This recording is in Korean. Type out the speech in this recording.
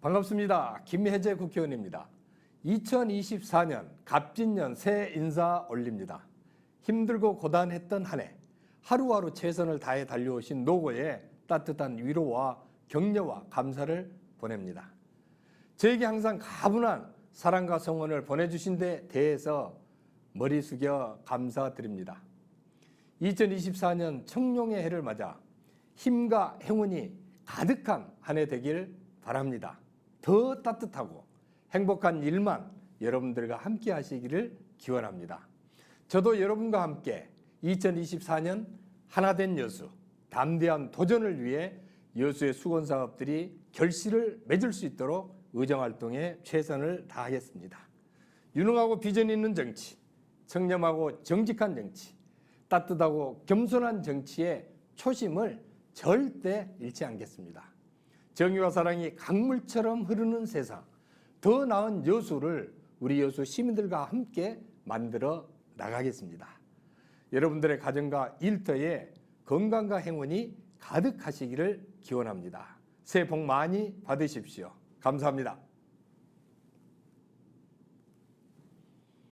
반갑습니다. 김혜재 국회의원입니다. 2024년 갑진년 새 인사 올립니다. 힘들고 고단했던 한 해 하루하루 최선을 다해 달려오신 노고에 따뜻한 위로와 격려와 감사를 보냅니다. 저에게 항상 가분한 사랑과 성원을 보내주신 데 대해서 머리 숙여 감사드립니다. 2024년 청룡의 해를 맞아 힘과 행운이 가득한 한 해 되길 바랍니다. 더 따뜻하고 행복한 일만 여러분들과 함께 하시기를 기원합니다. 저도 여러분과 함께 2024년 하나된 여수, 담대한 도전을 위해 여수의 수건 사업들이 결실을 맺을 수 있도록 의정 활동에 최선을 다하겠습니다. 유능하고 비전 있는 정치, 청렴하고 정직한 정치, 따뜻하고 겸손한 정치의 초심을 절대 잃지 않겠습니다. 정의와 사랑이 강물처럼 흐르는 세상, 더 나은 여수를 우리 여수 시민들과 함께 만들어 나가겠습니다. 여러분들의 가정과 일터에 건강과 행운이 가득하시기를 기원합니다. 새해 복 많이 받으십시오. 감사합니다.